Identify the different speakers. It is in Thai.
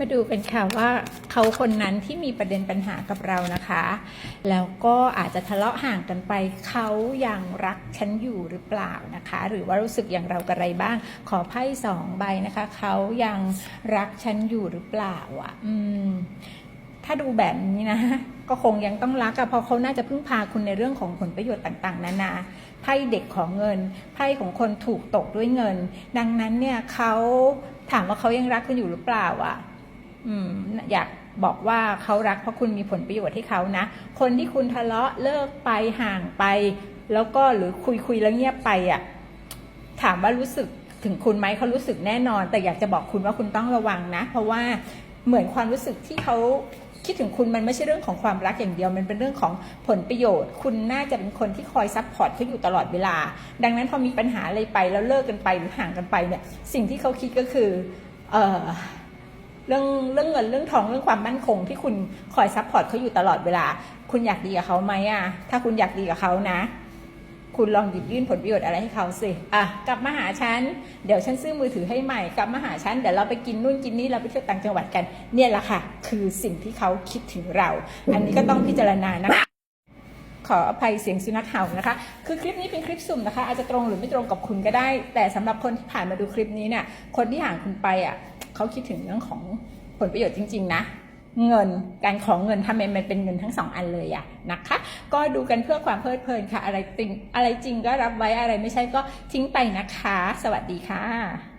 Speaker 1: มาดูกันค่ะว่าเขาคนนั้นที่มีประเด็นปัญหากับเรานะคะ แล้วก็อาจจะทะเลาะห่างกันไปเขายังรักฉันอยู่หรือเปล่านะคะ หรือว่ารู้สึกอย่างเรากับอะไรบ้าง ขอไพ่สองใบนะคะเขายังรักฉันอยู่หรือเปล่าอะ อืม ถ้าดูแบบนี้นะก็คงยังต้องรักอะเพราะเขาน่าจะพึ่งพาคุณในเรื่องของผลประโยชน์ต่างๆ นานาไพ่เด็กของเงินไพ่ของคนถูกตกด้วยเงิน ดังนั้นเนี่ยเขาถามว่าเขายังรักคุณอยู่หรือเปล่าอะ อยากบอกว่าเขารักเพราะคุณมีผลประโยชน์ให้เขานะ คนที่คุณทะเลาะเลิกไปห่างไป แล้วก็หรือคุยคุยๆแล้วเงียบไปอะถามว่ารู้สึกถึงคุณไหมเขารู้สึกแน่นอน แต่อยากจะบอกคุณว่าคุณต้องระวังนะ เพราะว่าเหมือนความรู้สึกที่เขาคิดถึงคุณมันไม่ใช่เรื่องของความรักอย่างเดียว มันเป็นเรื่องของผลประโยชน์ คุณน่าจะเป็นคนที่คอยซัพพอร์ตเขาอยู่ตลอดเวลา ดังนั้นพอมีปัญหาอะไรไปแล้วเลิกกันไปหรือห่างกันไปเนี่ยสิ่งที่เขาคิดก็คือเออ เรื่องเรื่องเงินเรื่องทองเรื่องความมั่นคง ที่คุณคอยซัพพอร์ตเขาอยู่ตลอดเวลา คุณอยากดีกับเขาไหมอะ ถ้าคุณอยากดีกับเขานะ คุณลองหยิบยื่นผลประโยชน์อะไรให้เขาสิอะกลับมาหาฉันเดี๋ยวฉันซื้อมือถือให้ใหม่กลับมาหาฉันเดี๋ยวเราไปกินนู่นกินนี่เราไปเที่ยวต่างจังหวัดกัน เนี่ยแหละค่ะ คือสิ่งที่เขาคิดถึงเรา อันนี้ก็ต้องพิจารณานะคะขออภัยเสียงสุนัขเห่านะคะ คือคลิปนี้เป็นคลิปสุ่มนะคะ อาจจะตรงหรือไม่ตรงกับคุณก็ได้ แต่สำหรับคนที่ผ่านมาดูคลิปนี้เนี่ย คนที่ห่างคุณไปอะ เขาคิดถึงเรื่องของผลประโยชน์จริง ๆ นะ เงินการของเงินทำไมมันเป็นเงินทั้งสองอันเลยอะนะคะ ก็ดูกันเพื่อความเพลิดเพลินค่ะ อะไรจริงอะไรจริงก็รับไว้อะไรไม่ใช่ก็ทิ้งไปนะคะ สวัสดีค่ะ